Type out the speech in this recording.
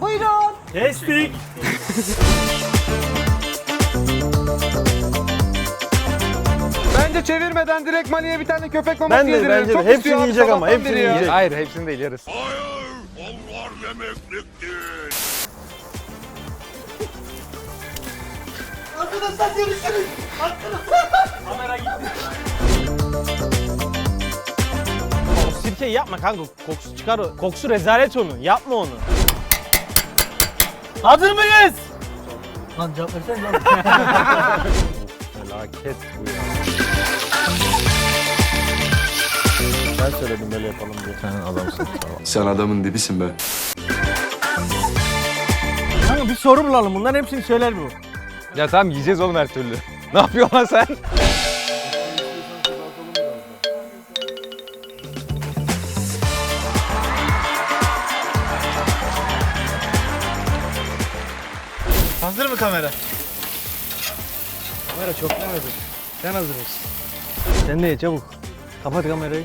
Buyurun. Kestik. Bence çevirmeden direkt Mani'ye bir tane köpek maması Ben de yedirelim. bence de. Çok Hepsini istiyor abi, yiyecek ama, sabahtan hepsini beri ya. yiyecek. Hayır hepsini de yeriz. Arkadaşlar görüşürüz. Kamera gitti. O sirkeyi yapma kanka. Kokusu çıkar. o. Kokusu rezalet onun. Yapma onu. Hazır mıyız? Lan cevap versene lan. Felaket bu ya. Ben söyledim böyle yapalım diye. Sen adamsın. Sen adamın dibisin be. Kanka bir soru bulalım. Bunların hepsini söyler bu. Ya tamam yiyeceğiz oğlum her türlü. Ne yapıyorsun lan sen? Hazır mı kamera? Kamera çok demedi. Sen hazır mısın? Sen de çabuk. Kapat kamerayı.